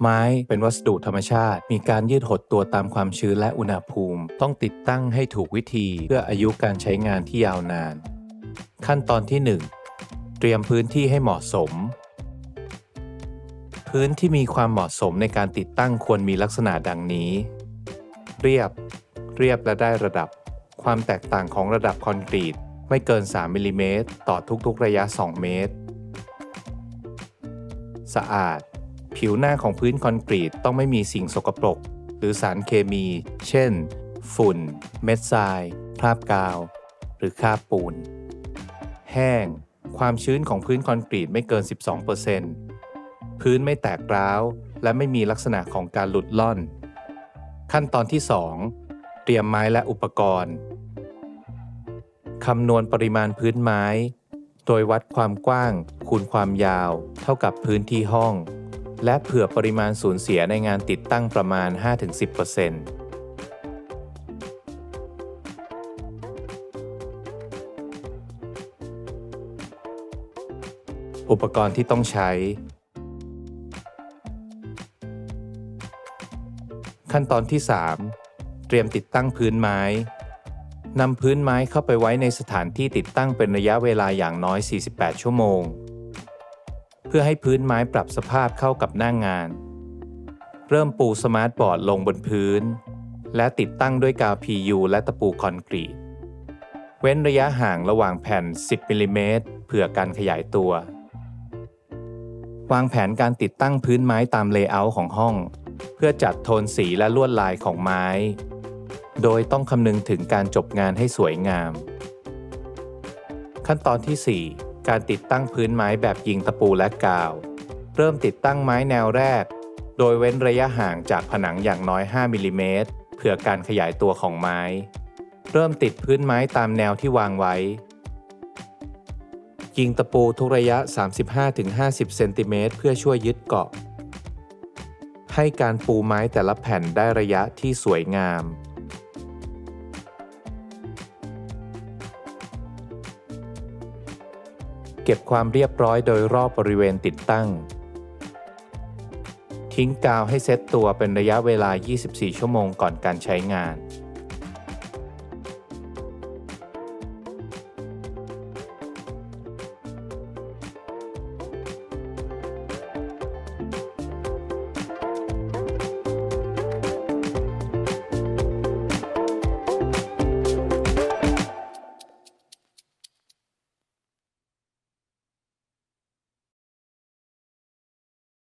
ไม้เป็นวัสดุธรรมชาติ มีการยืดหดตัวตามความชื้นและอุณหภูมิ ต้องติดตั้งให้ถูกวิธีเพื่ออายุการใช้งานที่ยาวนาน ขั้นตอนที่ 1 เตรียมพื้นที่ให้เหมาะสม พื้นที่มีความเหมาะสมในการติดตั้งควรมีลักษณะดังนี้ เรียบ เรียบและได้ระดับ ความแตกต่างของระดับคอนกรีตไม่เกิน 3มิลลิเมตรต่อทุกๆระยะ 2 เมตร สะอาด ผิวหน้าของพื้นคอนกรีตต้องไม่มีสิ่งสกปรก หรือสารเคมี เช่น ฝุ่น เม็ดทราย คราบกาว หรือคราบปูน แห้ง ความชื้นของพื้นคอนกรีตไม่เกิน 12%พื้นไม่แตกร้าว และไม่มีลักษณะของการหลุดล่อน ขั้นตอนที่ 2 เตรียมไม้และอุปกรณ์คำนวณปริมาณพื้นไม้ โดยวัดความกว้าง คูณความยาว เท่ากับพื้นที่ห้อง และเผื่อปริมาณสูญเสียในงานติดตั้งประมาณ 5-10%อุปกรณ์ที่ต้องใช้ ขั้นตอนที่ 3 เตรียมติดตั้งพื้นไม้นำพื้นไม้เข้าไปไว้ในสถานที่ติดตั้งเป็นระยะเวลาอย่างน้อย 48 ชั่วโมง พื่อให้พื้นไม้ปรับสภาพเข้ากับหน้างงาน เริ่มปูสมาร์ทบอร์ดลงบนพื้น และติดตั้งด้วยกาว PU และตะปูคอนกรีต เว้นระยะห่างระหว่างแผ่น 10มิลลิเมตรเพื่อการขยายตัว วางแผนการติดตั้งพื้นไม้ตามเลเยอร์ของห้อง เพื่อจัดโทนสีและลวดลายของไม้ โดยต้องคำนึงถึงการจบงานให้สวยงาม ขั้นตอนที่ 4 การติดตั้งพื้นไม้แบบยิงตะปูและกาว เริ่มติดตั้งไม้แนวแรก โดยเว้นระยะห่างจากผนังอย่างน้อย 5มิลลิเมตรเพื่อการขยายตัวของไม้ เริ่มติดพื้นไม้ตามแนวที่วางไว้ ยิงตะปูทุกระยะ 35-50 เซนติเมตรเพื่อช่วยยึดเกาะ ให้การปูไม้แต่ละแผ่นได้ระยะที่สวยงาม เก็บความเรียบร้อยโดยรอบบริเวณติดตั้ง ทิ้งกาวให้เซตตัวเป็นระยะเวลา 24 ชั่วโมงก่อนการใช้งาน